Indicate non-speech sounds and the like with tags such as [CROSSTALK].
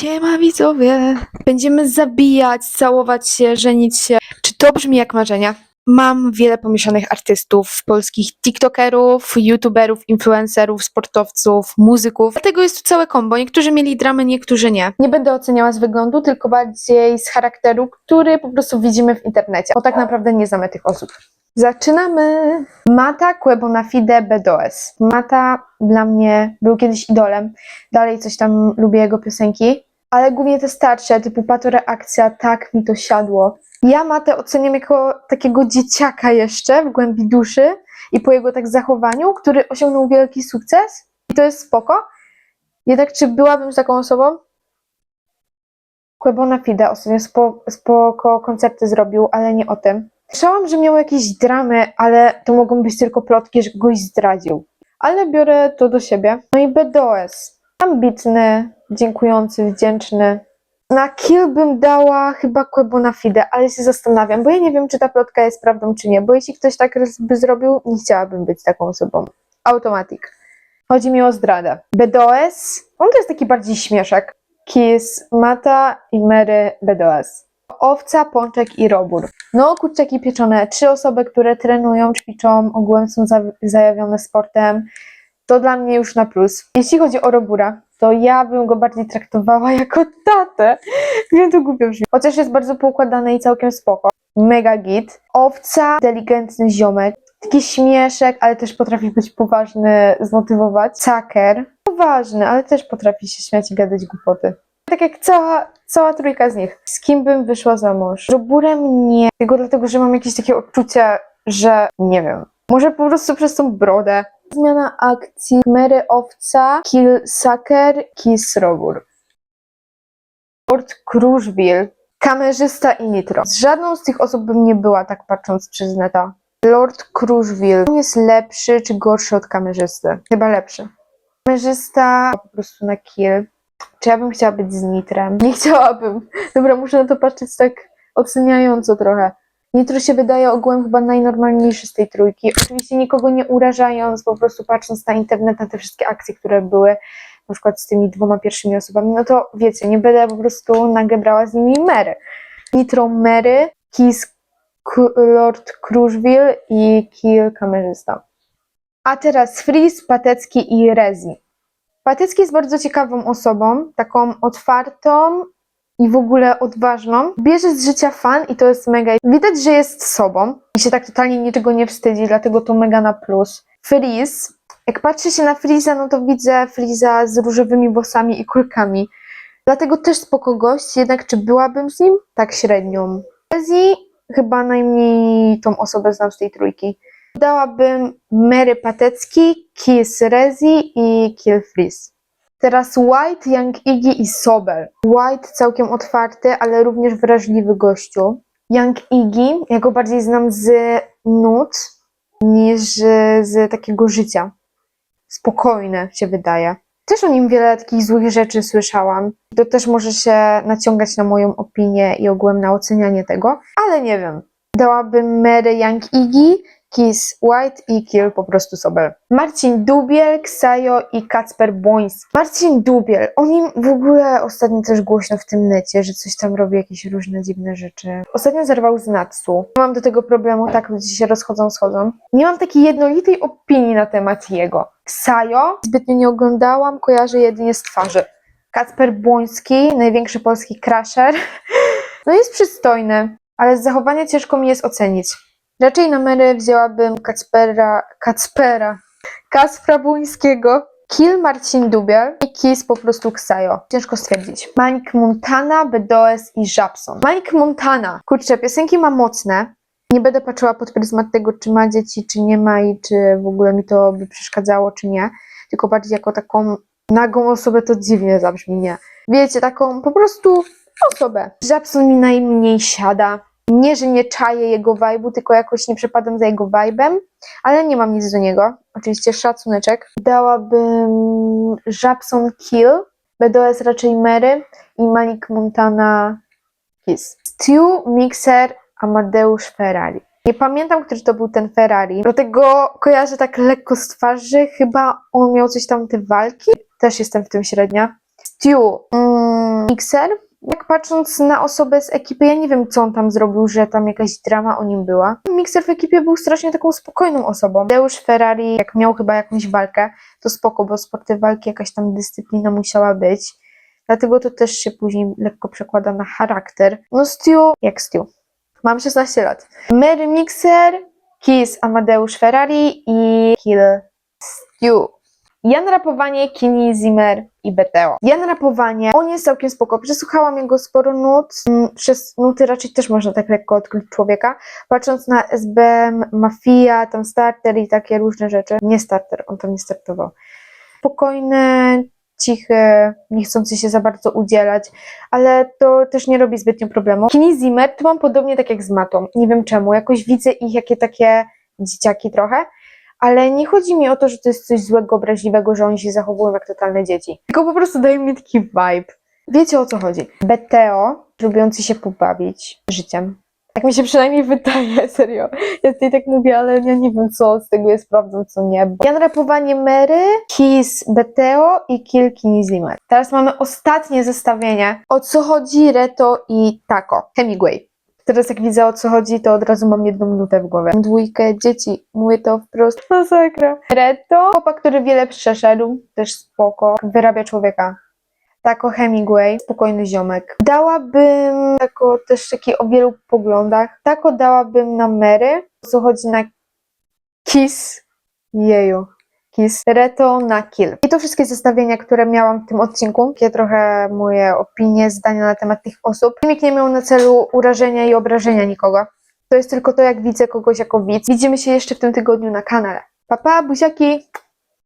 Siema widzowie! Będziemy zabijać, całować się, żenić się. Czy to brzmi jak marzenia? Mam wiele pomieszanych artystów, polskich tiktokerów, youtuberów, influencerów, sportowców, muzyków. Dlatego jest tu całe kombo. Niektórzy mieli dramy, niektórzy nie. Nie będę oceniała z wyglądu, tylko bardziej z charakteru, który po prostu widzimy w internecie, bo tak naprawdę nie znamy tych osób. Zaczynamy! Mata Quebonafide Bedoes. Mata dla mnie był kiedyś idolem. Dalej coś tam lubię jego piosenki. Ale głównie te starsze, typu Patoreakcja, tak mi to siadło. Ja Matę oceniam jako takiego dzieciaka jeszcze w głębi duszy i po jego tak zachowaniu, który osiągnął wielki sukces. I to jest spoko. Jednak czy byłabym z taką osobą? Quebona Fide ostatnio spoko, spoko koncerty zrobił, ale nie o tym. Słyszałam, że miał jakieś dramy, ale to mogą być tylko plotki, że kogoś zdradził. Ale biorę to do siebie. No i BDOS. Ambitny, dziękujący, wdzięczny. Na kill bym dała chyba Quebona Fide, ale się zastanawiam, bo ja nie wiem, czy ta plotka jest prawdą, czy nie, bo jeśli ktoś tak by zrobił, nie chciałabym być taką osobą. Automatic. Chodzi mi o zdradę. BDOS, on to jest taki bardziej śmieszek. Kiss, Mata i Mary BDOS. Owca, Pączek i Robór. No, kurczaki pieczone. Trzy osoby, które trenują, ćwiczą, ogółem są za- zajawione sportem. To dla mnie już na plus. Jeśli chodzi o Robura, to ja bym go bardziej traktowała [LAUGHS] jako tatę. Wiem, to głupio brzmi. Chociaż jest bardzo poukładany i całkiem spoko. Mega git. Owca, inteligentny ziomek. Taki śmieszek, ale też potrafi być poważny, zmotywować. Caker. Poważny, ale też potrafi się śmiać i gadać głupoty. Tak jak cała, cała trójka z nich. Z kim bym wyszła za mąż? Roburem nie. Tylko dlatego, że mam jakieś takie odczucie, że nie wiem. Może po prostu przez tą brodę. Zmiana akcji. Mary Owca, Kill Sucker, Kiss Robur. Lord Kruszwil, kamerzysta i Nitro. Z żadną z tych osób bym nie była, tak patrząc przez neta. Lord Kruszwil. On jest lepszy czy gorszy od kamerzysty? Chyba lepszy. Kamerzysta po prostu na kill. Czy ja bym chciała być z Nitrem? Nie chciałabym. Dobra, muszę na to patrzeć tak oceniająco trochę. Nitro się wydaje ogółem chyba najnormalniejszy z tej trójki. Oczywiście nikogo nie urażając, po prostu patrząc na internet, na te wszystkie akcje, które były, na przykład z tymi dwoma pierwszymi osobami, no to wiecie, nie będę po prostu nagle brała z nimi Mary. Nitro Mary, Kiss Lord Kruszwil i Kill Kamerzysta. A teraz Freeze, Patecki i Rezi. Patecki jest bardzo ciekawą osobą, taką otwartą i w ogóle odważną. Bierze z życia fan i to jest mega. Widać, że jest sobą i się tak totalnie niczego nie wstydzi, dlatego to mega na plus. Freeze. Jak patrzy się na Freeza, no to widzę Freeza z różowymi włosami i kulkami. Dlatego też spoko gość, jednak czy byłabym z nim? Tak średnią. Rezi chyba najmniej tą osobę znam z tej trójki. Dałabym Mary Patecki, Kiss Rezi i Kill Freeze. Teraz White, Young Iggy i Sobel. White całkiem otwarty, ale również wrażliwy gościu. Young Iggy, ja go bardziej znam z nut niż z takiego życia. Spokojne się wydaje. Też o nim wiele takich złych rzeczy słyszałam. To też może się naciągać na moją opinię i ogółem na ocenianie tego, ale nie wiem. Dałabym Mary Young Iggy, Kiss White i Kill po prostu Sobel. Marcin Dubiel, Ksajo i Kacper Błoński. Marcin Dubiel, o nim w ogóle ostatnio też głośno w tym necie, że coś tam robi, jakieś różne dziwne rzeczy. Ostatnio zerwał z Natsu. Mam do tego problemu, tak ludzie się rozchodzą, schodzą. Nie mam takiej jednolitej opinii na temat jego. Ksajo zbytnio nie oglądałam, kojarzę jedynie z twarzy. Kacper Błoński, największy polski crasher. [LAUGHS] No jest przystojny, ale z zachowania ciężko mi jest ocenić. Raczej na Mary wzięłabym Kacpera, Kacpera, Kaspra Błońskiego, Kill Marcin Dubiel i Kiss po prostu Ksajo. Ciężko stwierdzić. Malik Montana, BDOS i Żabson. Malik Montana. Kurczę, piosenki ma mocne. Nie będę patrzyła pod pryzmat tego, czy ma dzieci, czy nie ma i czy w ogóle mi to by przeszkadzało, czy nie. Tylko bardziej jako taką nagą osobę to dziwnie zabrzmi, nie. Wiecie, taką po prostu osobę. Żabson mi najmniej siada. Nie, że nie czaję jego vibe'u, tylko jakoś nie przepadam za jego vibe'em, ale nie mam nic do niego. Oczywiście szacuneczek. Dałabym Żabson Kill, BDOS raczej Mary i Malik Montana Kiss. Stu, Mixer, Amadeusz Ferrari. Nie pamiętam, który to był ten Ferrari, dlatego kojarzę tak lekko z twarzy. Chyba on miał coś tam, te walki. Też jestem w tym średnia. Stu, mm, Mixer. Jak patrząc na osobę z ekipy, ja nie wiem, co on tam zrobił, że tam jakaś drama o nim była. Mixer w ekipie był strasznie taką spokojną osobą. Deusz Ferrari, jak miał chyba jakąś walkę, to spoko, bo sporty walki jakaś tam dyscyplina musiała być. Dlatego to też się później lekko przekłada na charakter. No Stu, jak Stu. Mam 16 lat. Mary Mixer, Kiss Amadeusz Ferrari i Kill Stu. Jan Rapowanie, Kini Zimmer i Beteo. Jan Rapowanie, on jest całkiem spoko. Przesłuchałam jego sporo nut. Mm, Przez nuty raczej też można tak lekko odkryć człowieka. Patrząc na SBM, Mafia, tam Starter i takie różne rzeczy. Nie Starter, on tam nie startował. Spokojny, cichy, nie chcący się za bardzo udzielać, ale to też nie robi zbytnio problemu. Kini Zimmer to mam podobnie tak jak z Matą. Nie wiem czemu, jakoś widzę ich jakie takie dzieciaki trochę, ale nie chodzi mi o to, że to jest coś złego, obraźliwego, że oni się zachowują jak totalne dzieci. Tylko po prostu daje mi taki vibe. Wiecie o co chodzi. Beteo, lubiący się pobawić życiem. Tak mi się przynajmniej wydaje, [LAUGHS] serio. Ja tutaj tak mówię, ale ja nie wiem, co z tego jest prawdą, co nie. Jan rapowanie Mary, Kiss Beteo i Kill Kini. Teraz mamy ostatnie zestawienie. O co chodzi Reto i Taco. Hemingway. Teraz jak widzę o co chodzi, to od razu mam jedną minutę w głowie. Dwójkę dzieci, mówię to wprost. [LAUGHS] Masakra. Reto, chłopak, który wiele przeszedł, też spoko, wyrabia człowieka. Tako Hemingway, spokojny ziomek. Dałabym tako też taki o wielu poglądach. Tako dałabym na Mary, o co chodzi na Kiss, jeju. Kiss, Reto na Kill. I to wszystkie zestawienia, które miałam w tym odcinku. Takie trochę moje opinie, zdania na temat tych osób. Filmik nie miał na celu urażenia i obrażenia nikogo. To jest tylko to, jak widzę kogoś jako widz. Widzimy się jeszcze w tym tygodniu na kanale. Papa, buziaki!